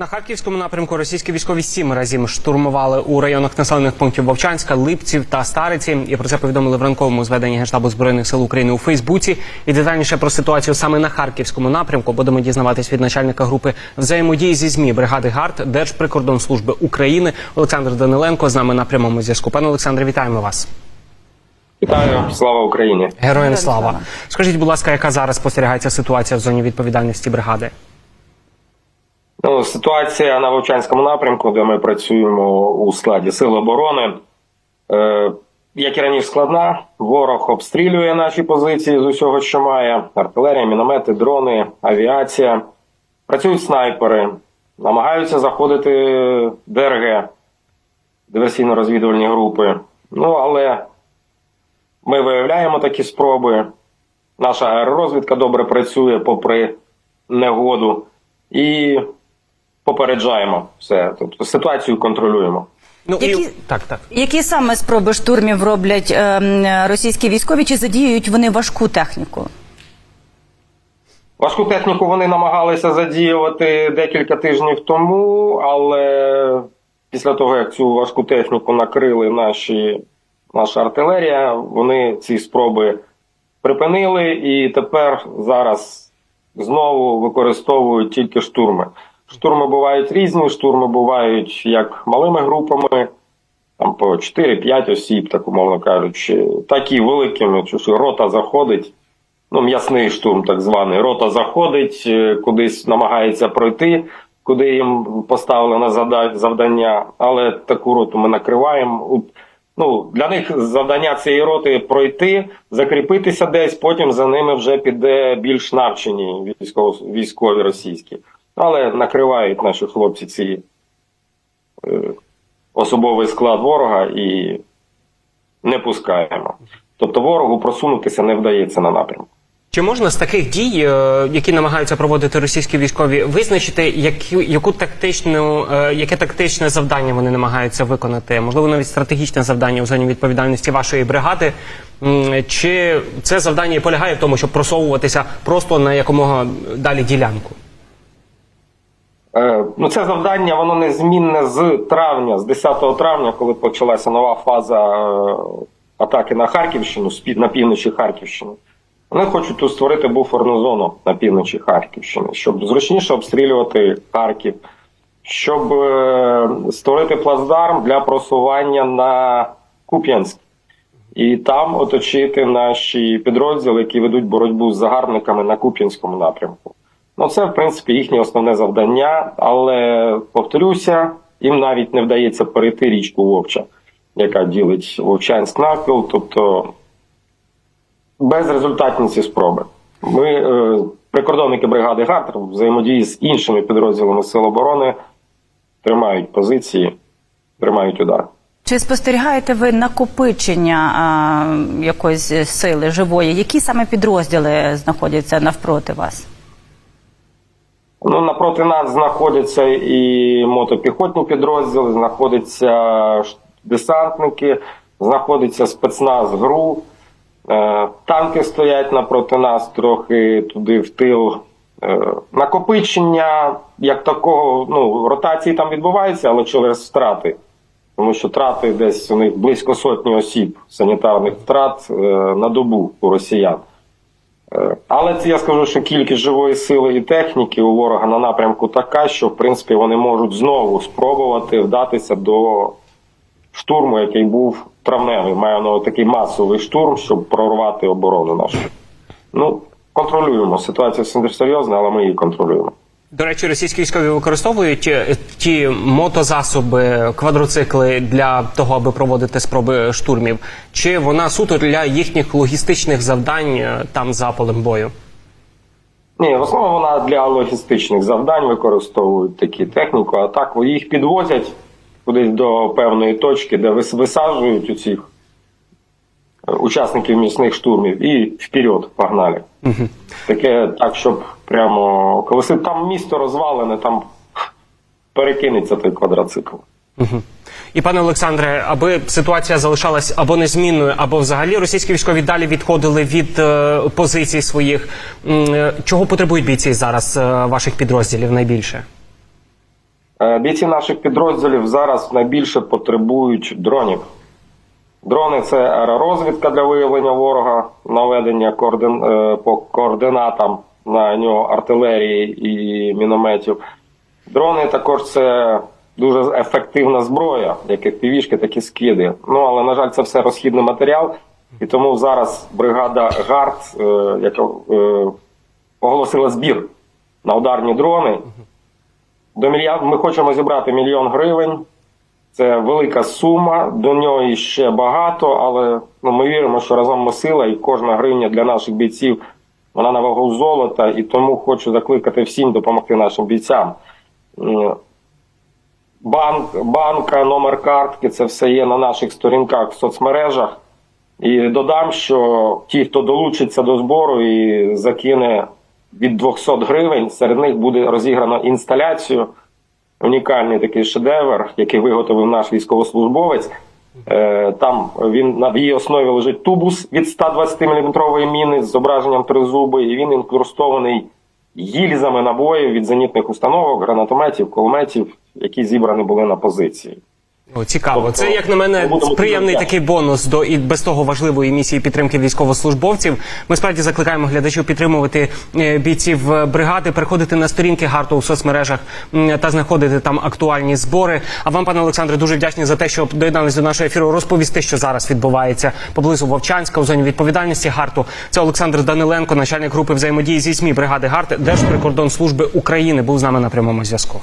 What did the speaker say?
На харківському напрямку російські військові сім разів штурмували у районах населених пунктів Вовчанська, Липців та Стариці. І про це повідомили в ранковому зведенні Генштабу збройних сил України у Фейсбуці. І детальніше про ситуацію саме на харківському напрямку будемо дізнаватись від начальника групи взаємодії зі змі бригади ГАРД Держприкордонслужби України Олександр Даниленко з нами на прямому зв'язку. Пане Олександре, вітаємо вас. Вітаю, слава Україні. Героям слава. Скажіть, будь ласка, яка зараз спостерігається ситуація в зоні відповідальності бригади? Ну, ситуація на Вовчанському напрямку, де ми працюємо у складі Сил оборони, е, як і раніше складна. Ворог обстрілює наші позиції з усього, що має: артилерія, міномети, дрони, авіація. Працюють снайпери, намагаються заходити ДРГ, диверсійно-розвідувальні групи. Ну, але ми виявляємо такі спроби. Наша аеророзвідка добре працює попри негоду. І попереджаємо все. Тобто ситуацію контролюємо. Ну Які- і так, так. Які саме спроби штурмів роблять ем, російські військові? Чи задіюють вони важку техніку? Важку техніку вони намагалися задіювати декілька тижнів тому, але після того, як цю важку техніку накрили наші, наша артилерія, вони ці спроби припинили і тепер зараз знову використовують тільки штурми. Штурми бувають різні, штурми бувають як малими групами, там по 4-5 осіб, так умовно кажучи, так і великими, що рота заходить. Ну, м'ясний штурм, так званий. Рота заходить, е, кудись намагається пройти, куди їм поставлено завдання, але таку роту ми накриваємо. Ну, для них завдання цієї роти пройти, закріпитися десь, потім за ними вже піде більш навчені військові російські. Але накривають наші хлопці ці е, особовий склад ворога і не пускаємо. Тобто ворогу просунутися не вдається на напрямку. Чи можна з таких дій, е, які намагаються проводити російські військові, визначити, яку, яку тактичну, е, яке тактичне завдання вони намагаються виконати? Можливо, навіть стратегічне завдання у зоні відповідальності вашої бригади? Чи це завдання і полягає в тому, щоб просовуватися просто на якомога далі ділянку? Е, Ну, це завдання воно незмінне з травня, з 10 травня, коли почалася нова фаза е, атаки на Харківщину, на півночі Харківщини. Вони хочуть тут створити буферну зону на півночі Харківщини, щоб зручніше обстрілювати Харків, щоб е, створити плацдарм для просування на Куп'янськ. І там оточити наші підрозділи, які ведуть боротьбу з загарбниками на Куп'янському напрямку. Ну, це, в принципі, їхнє основне завдання, але повторюся, їм навіть не вдається перейти річку Вовча, яка ділить Вовчанськ навпіл, тобто безрезультатні ці спроби. Ми, е, прикордонники бригади ГАРД, в взаємодії з іншими підрозділами Сил оборони, тримають позиції, тримають удар. Чи спостерігаєте ви накопичення а, якоїсь сили живої? Які саме підрозділи знаходяться навпроти вас? Ну, напроти нас знаходяться і мотопіхотні підрозділи, знаходяться десантники, знаходиться спецназ ГРУ. Е, танки стоять напроти нас трохи туди в тил. Е, накопичення як такого, ну, ротації там відбуваються, але через втрати. Тому що трати десь у них близько сотні осіб санітарних втрат е, на добу у росіян. Е, Але це я скажу, що кількість живої сили і техніки у ворога на напрямку така, що в принципі вони можуть знову спробувати вдатися до штурму, який був травневий. Має, на такий масовий штурм, щоб прорвати оборону нашу. Ну, контролюємо. Ситуація серйозна, але ми її контролюємо. До речі, російські військові використовують е, ті мотозасоби, квадроцикли для того, аби проводити спроби штурмів, чи вона суто для їхніх логістичних завдань е, там за полем бою? Ні, в основному вона для логістичних завдань використовують такі техніку, а так їх підвозять кудись до певної точки, де висаджують усіх е, учасників місних штурмів і вперед погнали. Таке так, щоб прямо колеси там місто розвалене, там перекинеться той квадроцикл. І пане Олександре, аби ситуація залишалась або незмінною, або взагалі російські військові далі відходили від е, позицій своїх. Е, Чого потребують бійці зараз е, ваших підрозділів найбільше? Е, Бійці наших підрозділів зараз найбільше потребують дронів. Дрони це аеророзвідка для виявлення ворога, наведення координ... е, по координатам на нього артилерії і мінометів. Дрони також це дуже ефективна зброя, як і півішки, так і скиди. Ну але на жаль, це все розхідний матеріал, і тому зараз бригада ГАРД, е, яка е, оголосила збір на ударні дрони. До мільярд ми хочемо зібрати мільйон гривень. Це велика сума, до нього ще багато, але ну, ми віримо, що разом ми сила, і кожна гривня для наших бійців вона на вагу золота, і тому хочу закликати всім допомогти нашим бійцям. Е, Банк, банка, номер картки це все є на наших сторінках в соцмережах. І додам, що ті, хто долучиться до збору і закине від 200 гривень, серед них буде розіграно інсталяцію унікальний такий шедевр, який виготовив наш військовослужбовець. Е, Там він на її основі лежить тубус від 120 мм міни з зображенням тризуби, і він інкрустований гільзами набоїв від зенітних установок, гранатометів, кулеметів, які зібрані були на позиції. О, цікаво. Тобто, Це як на мене приємний такий бонус до і без того важливої місії підтримки військовослужбовців. Ми справді закликаємо глядачів підтримувати е, бійців е, бригади, переходити на сторінки гарту у соцмережах та знаходити там актуальні збори. А вам, пане Олександре, дуже вдячні за те, що доєднались до нашого ефіру. Розповісти, що зараз відбувається поблизу Вовчанська у зоні відповідальності гарту. Це Олександр Даниленко, начальник групи взаємодії зі СМІ бригади ГАРТ, Держприкордонслужби України, був з нами на прямому зв'язку.